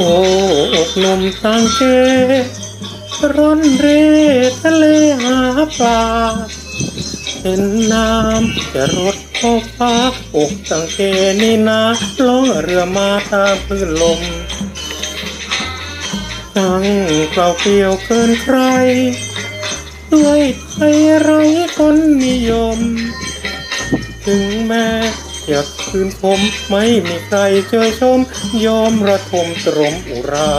โอ้อกหนุ่มตังเกร่อนเร่ทะเลหาปลาเห็นน้ำจะรดขอบฟ้าอกตังเกนี่นาล่องเรือมาตามคลื่นลมตั้งเปล่าเปลี่ยวเกินใคร ด้วยไทยไรคนนิยม ถึงแม้ อยากคืนผมไม่มีใครเจอชม ยอมระทมตรมอุรา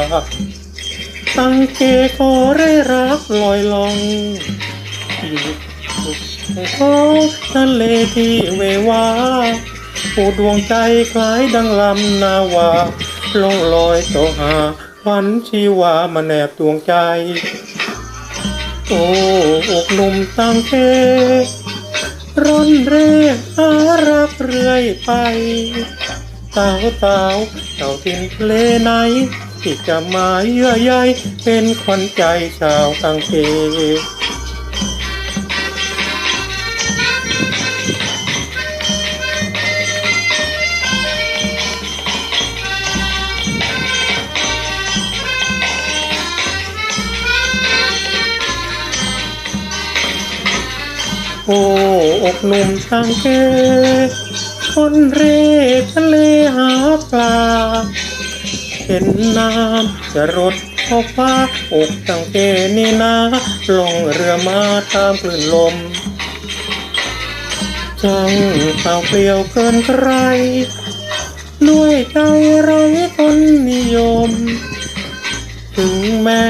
ตั้งเกขอได้รักลอยลองอยู่ท้องทะเลที่เววาผู้ดวงใจคล้ายดังลำนาวาลงลอยต่อหาวันชีวามาแนบดวงใจ โอ้อกหนุ่มตั้งเก ร่อนเร่หารักเรื่อยไปสาวสาวเจ้าทินทะเลไหน ที่จะมาเยื่อใยเป็นคนใจชาวตังเก อ้อกหนุ่มทางเกคนเร่ทะเลหาปลา เห็นน้ำจะรดขอฟ้าอกตังเกนี่นาลงเรือมาตามคลื่นลมจังเปล่าเปลี่ยวเกินใคร ด้วยใจไร้คนนิยม ถึงแม้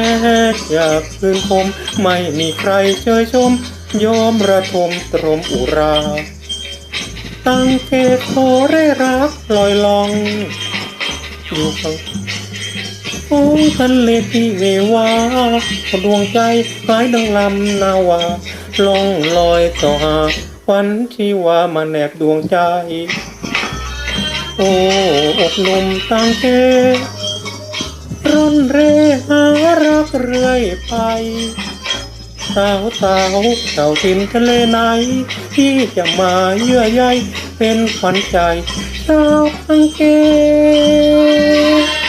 อยากคืนผมไม่มีใครเชยชม ยอมระทมตรมอุรา ตั้งเกตขอได้รักลอยลองอยู่ข้างโอ้ทะเลที่เววาดวงใจคล้ายดังลำนาวาล่องลอยต่อหาวันชีวามาแนบดวงใจ โอ้อกหนุ่มตั้งเกร่อนเร่หารักเรื่อยไป สาวสาวเจ้าทินทะเลไหน ที่จะมาเยื่อใยเป็นขวัญใจชาวอังเกฤษ